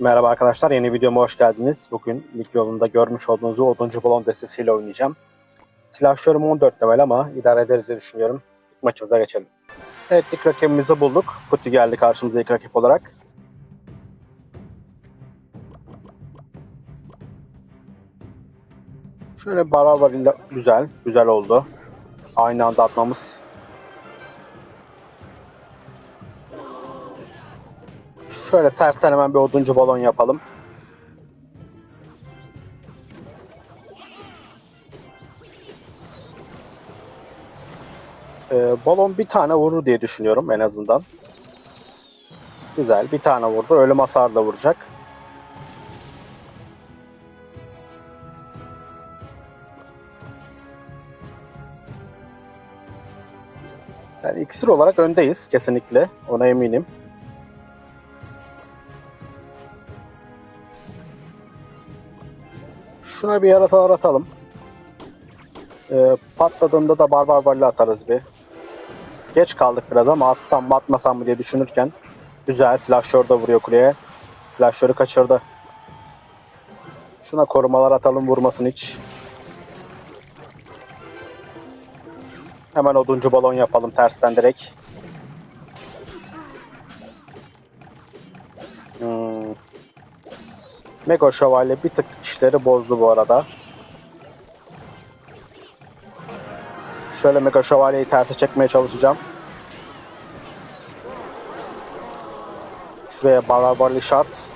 Merhaba arkadaşlar, yeni videoma hoş geldiniz. Bugün lig yolunda görmüş olduğunuz oduncu balon destesiyle oynayacağım. Silahşörüm 14 level ama idare ederiz diye düşünüyorum. Maçımıza geçelim. Evet, ilk rakibimizi bulduk. Kuti geldi karşımıza ilk rakip olarak. Şöyle barabarıyla güzel, güzel oldu. Aynı anda atmamız Şöyle tersen hemen bir oduncu balon yapalım. Ee, balon bir tane vurur diye düşünüyorum en azından. Güzel bir tane vurdu. Ölüm hasar da vuracak. Yani iksir olarak öndeyiz kesinlikle. Ona eminim. Şuna bir yarasalar atalım. Ee, patladığında da barbar barlı atarız bir. Geç kaldık biraz ama atsam mı atmasam mı diye düşünürken güzel silahşör da vuruyor kuleye. Silahşörü kaçırdı. Şuna korumalar atalım vurmasın hiç. Hemen oduncu balon yapalım tersten direkt. Mega Şövalye bir tık işleri bozdu bu arada. Şöyle Mega Şövalye'yi terse çekmeye çalışacağım. Şuraya Barbarlı şart.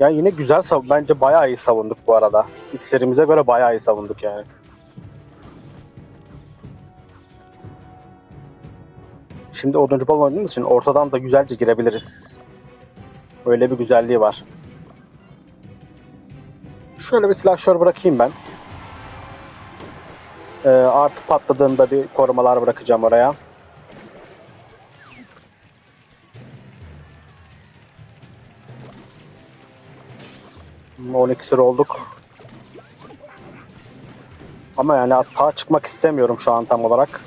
Ya yine güzel sav bence bayağı iyi savunduk bu arada. İlk serimize göre bayağı iyi savunduk yani. Şimdi oduncu balon oynadığımız için ortadan da güzelce girebiliriz. Öyle bir güzelliği var. Şöyle bir silahşör bırakayım ben. Ee, artık patladığında bir korumalar bırakacağım oraya. Hmm, 12 sıra olduk. Ama yani hata çıkmak istemiyorum şu an tam olarak.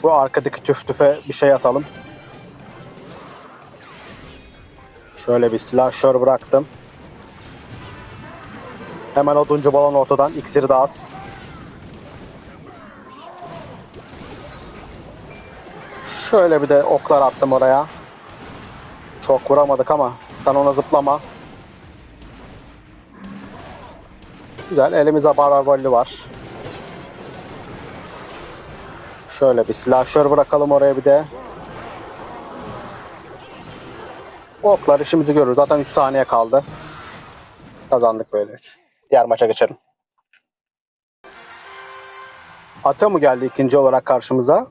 Şu arkadaki tüf tüfe bir şey atalım. Şöyle bir silahşör bıraktım. Hemen oduncu balon ortadan. İksiri de az. Şöyle bir de oklar attım oraya. Çok vuramadık ama sen ona zıplama. Güzel. Elimizde barbarlı var. Şöyle bir silahşör bırakalım oraya bir de. Oklar işimizi görür. Zaten 3 saniye kaldı. Kazandık böyle 3. Diğer maça geçelim. Ata mı geldi ikinci olarak karşımıza?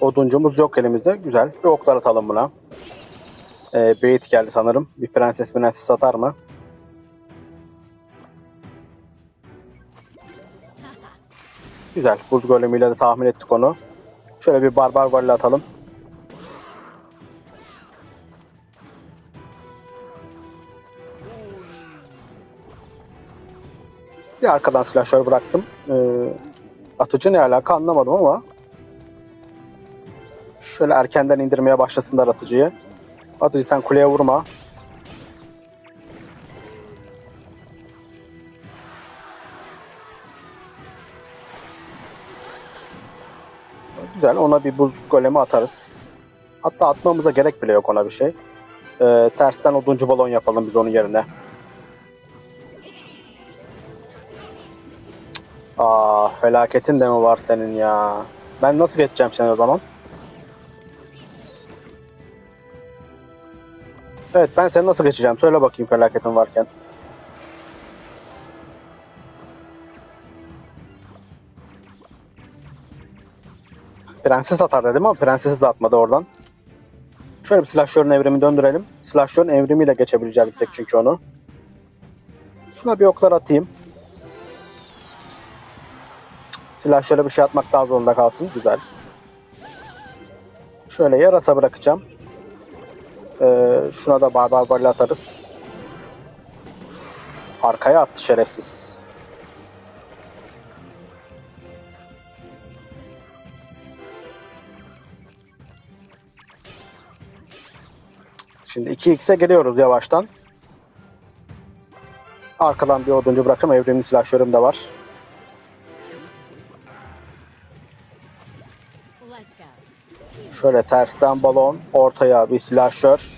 Oduncumuz yok elimizde. Güzel. Bir oklar atalım buna. Ee, Beyit geldi sanırım. Bir prenses prenses atar mı? Güzel. Buz golemiyle de tahmin ettik onu. Şöyle bir barbar varlı atalım. Bir arkadan silahşör bıraktım. Ee, atıcı ne alaka anlamadım ama şöyle erkenden indirmeye başlasınlar atıcıyı. Atıcı sen kuleye vurma. Güzel ona bir buz golemi atarız. Hatta atmamıza gerek bile yok ona bir şey. Ee, tersten oduncu balon yapalım biz onun yerine. Aa felaketin de mi var senin ya? Ben nasıl geçeceğim seni o zaman? Evet ben seni nasıl geçeceğim? Söyle bakayım felaketin varken. Prenses atar dedim ama prensesi de atmadı oradan. Şöyle bir silahşörün evrimi döndürelim. Silahşörün evrimiyle geçebileceğiz tek çünkü onu. Şuna bir oklar atayım. Silahşöre bir şey atmak daha zorunda kalsın. Güzel. Şöyle yarasa bırakacağım. Ee, şuna da barbar barbarla atarız. Arkaya attı şerefsiz. Şimdi 2x'e geliyoruz yavaştan. Arkadan bir oduncu bırakacağım. Evrimli silahşörüm de var. Şöyle tersten balon, ortaya bir silahşör.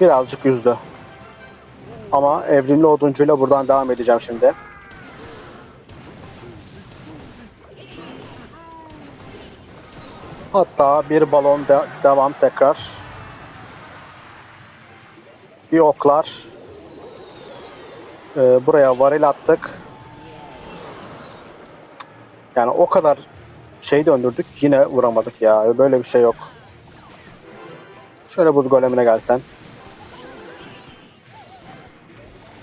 Birazcık yüzdü. Ama evrimli oduncuyla buradan devam edeceğim şimdi. Hatta bir balon de- devam tekrar. Bir oklar. Ee, buraya varil attık. Yani o kadar şey döndürdük yine vuramadık ya. Böyle bir şey yok. Şöyle buz golemine gelsen.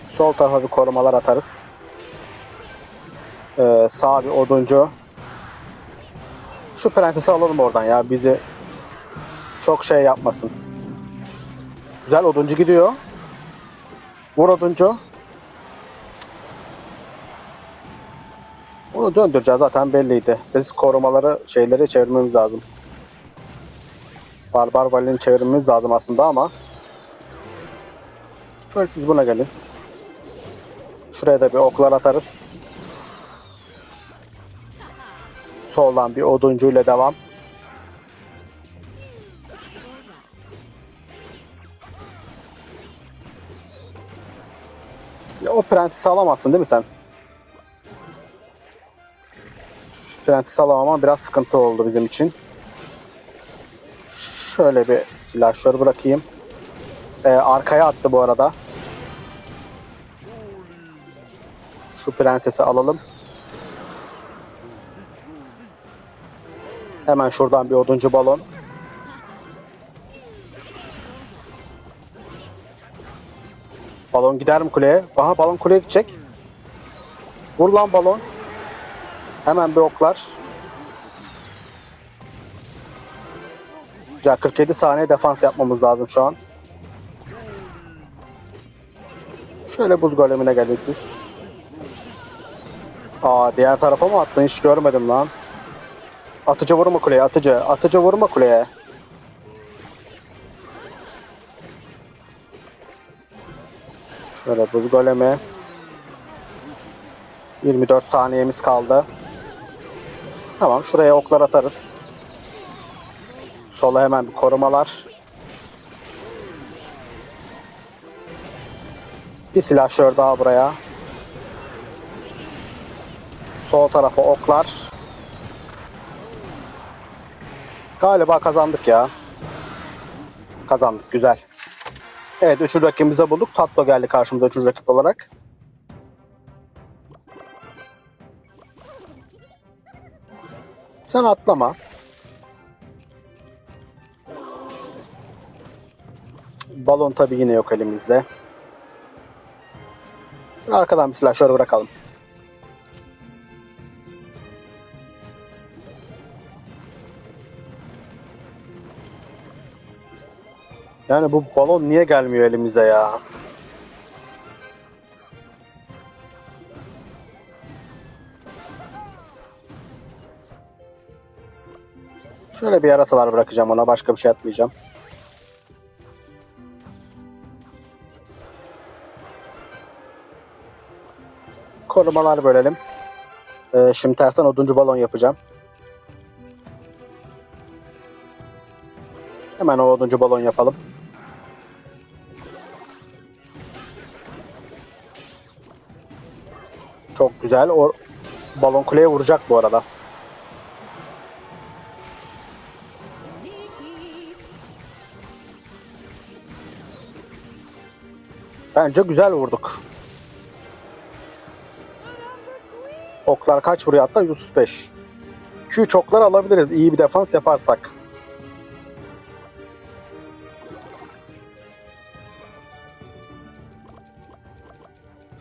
Sol tarafa bir korumalar atarız. Ee, sağ bir oduncu. Şu prensesi alalım oradan ya. Bizi çok şey yapmasın. Güzel oduncu gidiyor. Vur oduncu. Onu döndüreceğiz zaten belliydi. Biz korumaları şeyleri çevirmemiz lazım. Barbar Vali'ni çevirmemiz lazım aslında ama Şöyle siz buna gelin. Şuraya da bir oklar atarız. Soldan bir oduncuyla devam. Ya o prensesi alamazsın değil mi sen? Prensesi alamama biraz sıkıntı oldu bizim için. Şöyle bir silahşör bırakayım. Ee, arkaya attı bu arada. Şu prensesi alalım. Hemen şuradan bir oduncu balon. Balon gider mi kuleye? Aha balon kuleye gidecek. Vur lan balon. Hemen bir oklar. Güzel 47 saniye defans yapmamız lazım şu an. Şöyle buz golemine gelin siz. Aa diğer tarafa mı attın hiç görmedim lan. Atıcı vurma kuleye atıcı. Atıcı vurma kuleye. Şöyle buz golemi. 24 saniyemiz kaldı. Tamam şuraya oklar atarız. Sola hemen bir korumalar. Bir silahşör daha buraya. Sol tarafa oklar. Galiba kazandık ya. Kazandık güzel. Evet üçüncü rakibimize bulduk. Tatlo geldi karşımıza üçüncü rakip olarak. Sen atlama. Balon tabi yine yok elimizde. Arkadan bir silahşör bırakalım. Yani bu balon niye gelmiyor elimize ya? Şöyle bir yarasalar bırakacağım ona. Başka bir şey atmayacağım. Korumalar bölelim. Ee, şimdi tersten oduncu balon yapacağım. Hemen o oduncu balon yapalım. Çok güzel. O balon kuleye vuracak bu arada. Bence güzel vurduk. Oklar kaç vuruyor hatta 135. 2-3 oklar alabiliriz iyi bir defans yaparsak.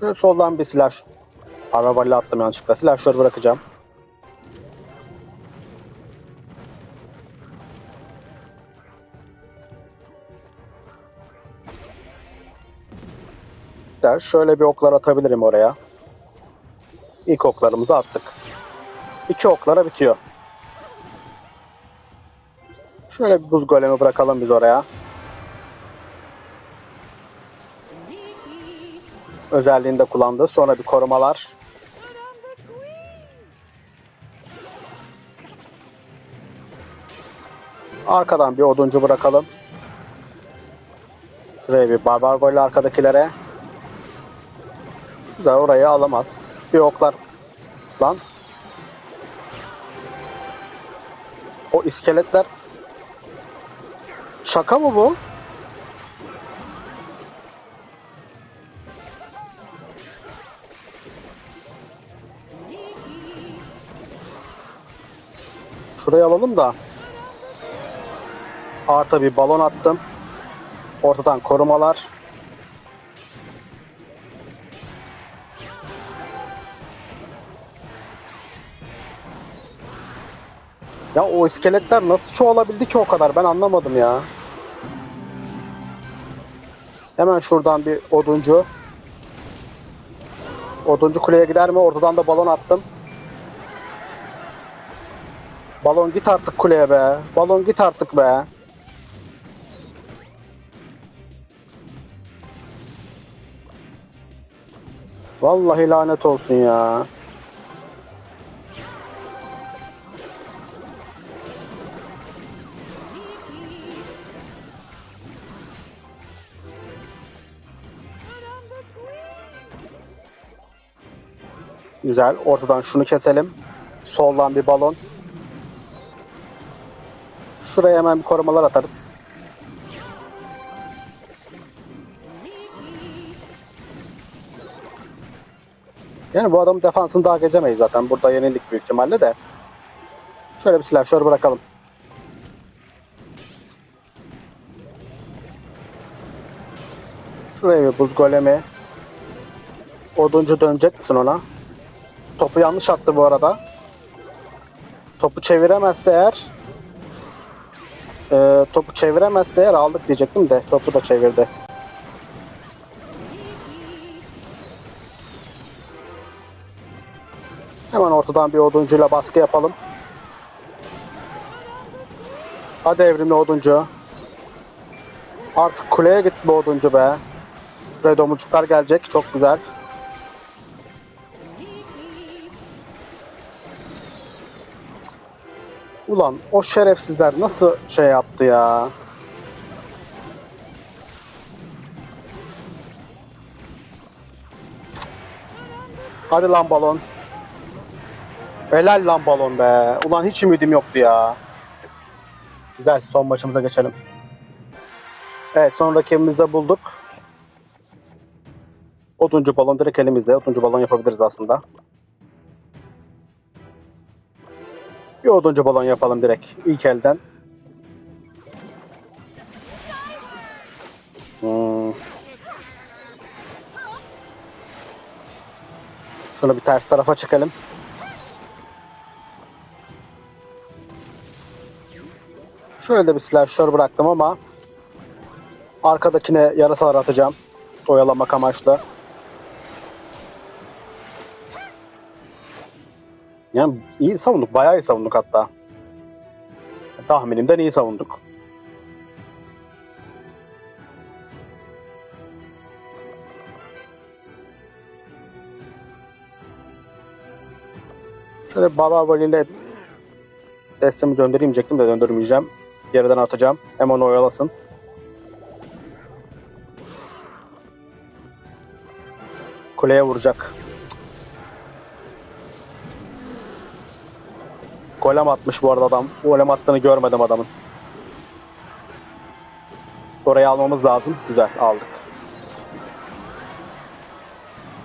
Şöyle soldan bir silah. Arabayla attım yanlışlıkla. Silahşör bırakacağım. Der, şöyle bir oklar atabilirim oraya. İlk oklarımızı attık. İki oklara bitiyor. Şöyle bir buz golemi bırakalım biz oraya. Özelliğini de kullandı. Sonra bir korumalar. Arkadan bir oduncu bırakalım. Şuraya bir barbar golle arkadakilere. Güzel orayı alamaz. Bir oklar. Lan. O iskeletler. Şaka mı bu? Şurayı alalım da. Arta bir balon attım. Ortadan korumalar. Ya o iskeletler nasıl çoğalabildi ki o kadar ben anlamadım ya. Hemen şuradan bir oduncu. Oduncu kuleye gider mi? Ortadan da balon attım. Balon git artık kuleye be. Balon git artık be. Vallahi lanet olsun ya. Güzel. Ortadan şunu keselim. Soldan bir balon. Şuraya hemen bir korumalar atarız. Yani bu adamın defansını daha geçemeyiz zaten. Burada yenilik büyük ihtimalle de. Şöyle bir silahşör bırakalım. Şuraya bir buz golemi. Oduncu dönecek misin ona? Topu yanlış attı bu arada. Topu çeviremezse eğer e, topu çeviremezse eğer aldık diyecektim de topu da çevirdi. Ortadan bir oduncuyla baskı yapalım. Hadi evrimli oduncu. Artık kuleye git bu oduncu be. Buraya domuzcuklar gelecek. Çok güzel. Ulan o şerefsizler nasıl şey yaptı ya? Hadi lan balon. Helal lan balon be. Ulan hiç ümidim yoktu ya. Güzel son maçımıza geçelim. Evet son rakibimizi bulduk. Oduncu balon direkt elimizde. Oduncu balon yapabiliriz aslında. Bir oduncu balon yapalım direkt ilk elden. Hmm. Şunu bir ters tarafa çekelim. Şöyle de bir silahşör bıraktım ama arkadakine yarasalar atacağım. Oyalamak amaçlı. Yani iyi savunduk. Bayağı iyi savunduk hatta. Tahminimden iyi savunduk. Şöyle Barbar Vali'yle destemi döndüreyim diyecektim de döndürmeyeceğim. Geriden atacağım. Hem onu oyalasın. Kuleye vuracak. Golem atmış bu arada adam. Golem attığını görmedim adamın. Orayı almamız lazım. Güzel aldık.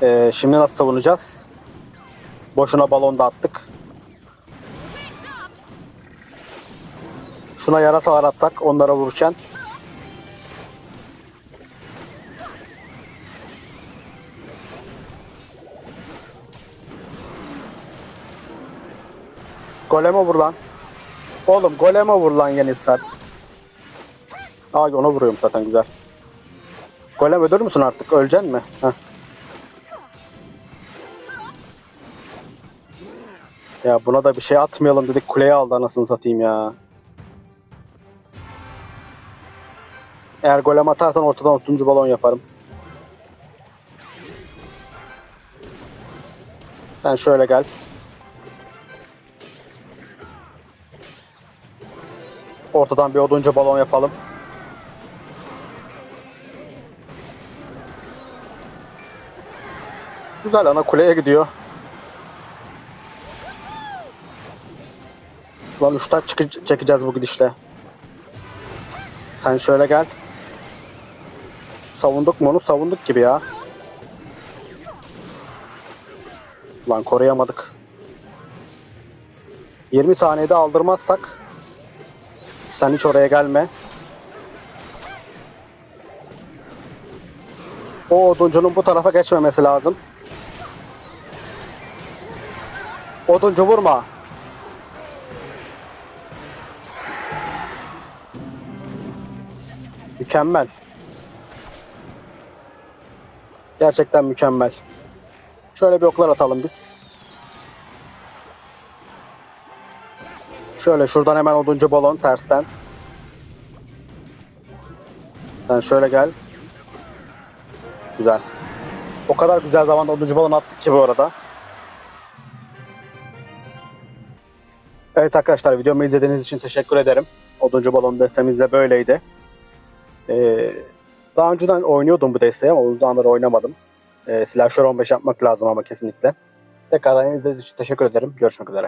Ee, şimdi nasıl savunacağız? Boşuna balon da attık. Şuna yarasalar atsak onlara vururken. Goleme vur lan. Oğlum goleme vur lan yeni sert. Aa ona vuruyorum zaten güzel. Golem ölür müsün artık? Öleceksin mi? Heh. Ya buna da bir şey atmayalım dedik kuleye aldı anasını satayım ya. Eğer golem atarsan ortadan 30. balon yaparım. Sen şöyle gel. Ortadan bir oduncu balon yapalım. Güzel ana kuleye gidiyor. Lan uçtan çıkı- çekeceğiz bu gidişle. Sen şöyle gel. Savunduk mu onu? Savunduk gibi ya. Lan koruyamadık. 20 saniyede aldırmazsak sen hiç oraya gelme. O oduncunun bu tarafa geçmemesi lazım. Oduncu vurma. Mükemmel. Gerçekten mükemmel. Şöyle bir oklar atalım biz. Şöyle şuradan hemen oduncu balon tersten. Sen şöyle gel. Güzel. O kadar güzel zamanda oduncu balon attık ki bu arada. Evet arkadaşlar videomu izlediğiniz için teşekkür ederim. Oduncu balon destemiz de böyleydi. Ee, daha önceden oynuyordum bu desteği ama uzun zamandır oynamadım. Ee, Slasher 15 yapmak lazım ama kesinlikle. Tekrardan izlediğiniz için teşekkür ederim. Görüşmek üzere.